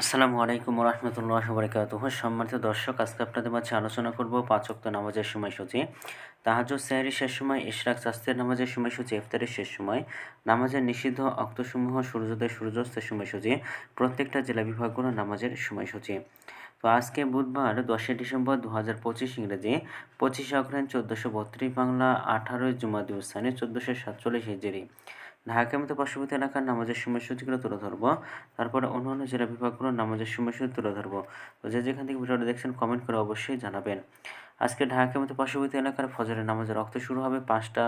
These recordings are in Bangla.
আসসালামু আলাইকুম রহমতুল্লাহ বরকাত সম্মানিত দর্শক, আজকে আপনাদের মাঝে আলোচনা করব পাঁচ ওয়াক্ত নামাজের সময়সূচি। তাহাজুদ সেহারি শেষ সময়, ইশরাক শাস্ত্রের নামাজের সময়সূচি, ইফতারের শেষ সময়, নামাজের নিষিদ্ধ অক্তসমূহ, সূর্যোদয় সূর্যাস্তের সময়সূচি, প্রত্যেকটা জেলা বিভাগগুলো নামাজের সময়সূচি। তো আজকে বুধবার, দশই ডিসেম্বর দু হাজার পঁচিশ ইংরেজি, পঁচিশে অগ্রহায়ণ চোদ্দোশো বত্রিশ বাংলা, আঠারোই জুমাদি উসানি চোদ্দোশো সাতচল্লিশ হিজেরি। ঢাকা মতো পার্শ্ববর্তী এলাকার নামাজের সময়সূচিগুলো তুলে ধরবো। তারপরে অন্যান্য জেলা বিভাগগুলো নামাজের সময়সূচি তুলে ধরবো। তো যে যেখান থেকে ভিডিওটা দেখছেন কমেন্ট করে অবশ্যই জানাবেন। আজকে ঢাকা মতো পার্শ্ববর্তী এলাকার ফজরের নামাজের রক্ত শুরু হবে পাঁচটা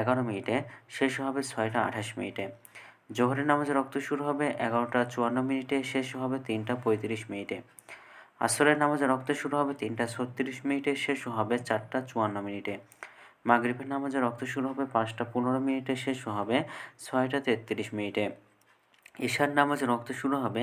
এগারো মিনিটে, শেষ হবে ছয়টা আঠাশ মিনিটে। জোহরের নামাজের রক্ত শুরু হবে এগারোটা চুয়ান্ন মিনিটে, শেষ হবে তিনটা পঁয়ত্রিশ মিনিটে। আসরের নামাজের রক্ত শুরু হবে তিনটা ছত্রিশ মিনিটে, শেষ হবে চারটা চুয়ান্ন মিনিটে। মাগরিবের নামাজে রক্ত শুরু হবে পাঁচটা পনেরো মিনিটে, শেষ হবে ছয়টা তেত্রিশ মিনিটে। ঈশার নামাজে রক্ত শুরু হবে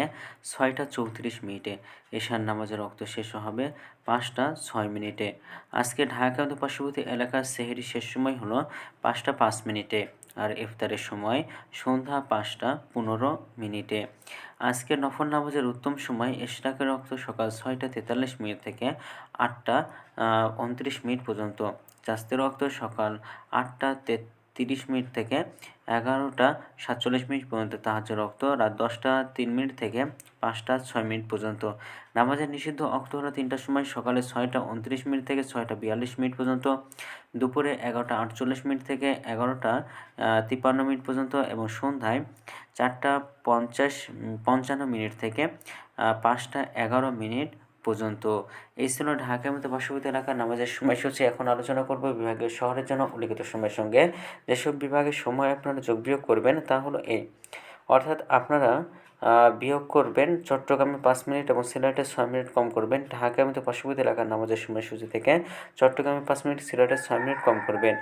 ছয়টা চৌত্রিশ মিনিটে। ঈশার নামাজে রক্ত শেষ হবে পাঁচটা ছয় মিনিটে। আজকে ঢাকা পার্শ্ববর্তী এলাকার সেহেরি শেষ সময় হলো পাঁচটা পাঁচ মিনিটে। আর ইফতারের সময় সন্ধ্যা পাঁচটা পনেরো মিনিটে। আজকে নফর নামাজের উত্তম সময় ইশরাকের রক্ত সকাল ছয়টা তেতাল্লিশ মিনিট থেকে আটটা উনত্রিশ মিনিট পর্যন্ত। চাস্তের রক্ত সকাল আটটা তেত্রিশ মিনিট থেকে এগারোটা সাতচল্লিশ মিনিট পর্যন্ত তাহাজ রক্ত, রাত দশটা তিন মিনিট থেকে পাঁচটা ছয় মিনিট পর্যন্ত। নামাজের নিষিদ্ধ অক্ত হলো তিনটার সময় সকালে ছয়টা উনত্রিশ মিনিট থেকে ছয়টা বিয়াল্লিশ মিনিট পর্যন্ত, দুপুরে এগারোটা আটচল্লিশ মিনিট থেকে এগারোটা তিপ্পান্ন মিনিট পর্যন্ত এবং সন্ধ্যায় চারটা পঞ্চাশ পঞ্চান্ন মিনিট থেকে পাঁচটা এগারো মিনিট পর্যন্ত। এই ছিল ঢাকার মতো পার্শ্ববর্তী এলাকার নামাজের সময়সূচি। এখন আলোচনা করব বিভাগীয় শহরের জন্য উল্লিখিত সময়ের সঙ্গে। যেসব বিভাগের সময় আপনারা যোগ বিয়োগ করবেন তা হলো এই অর্থাৎ আপনারা বিয়োগ করবেন। চট্টগ্রামে পাঁচ মিনিট এবং সিলেটে ছয় মিনিট কম করবেন। ঢাকা মতো পার্শ্ববর্তী এলাকার নামাজের সময়সূচি থেকে চট্টগ্রামে পাঁচ মিনিট, সিলেটে ছয় মিনিট কম করবেন।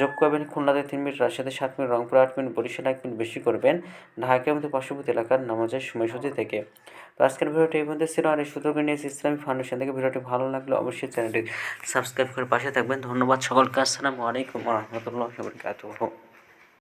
যোগ করবেন খুলনাতে তিন মিনিট, রাজশাহীতে সাত মিনিট, রংপুর আট মিনিট, বরিশালে এক মিনিট বেশি করবেন। ঢাকা মতো পার্শ্ববর্তী এলাকার নামাজের সময়সূচি থেকে। তো আজকের ভিডিওটি এই মধ্যে ছিল। আর এই সূত্রকে নিয়ে ইসলামী ফাউন্ডেশন থেকে। ভিডিওটি ভালো লাগলে অবশ্যই চ্যানেলটি সাবস্ক্রাইব করে পাশে থাকবেন। ধন্যবাদ সকলকে। আসসালামু আলাইকুম রহমতুল্লাহ বরকাতুহ।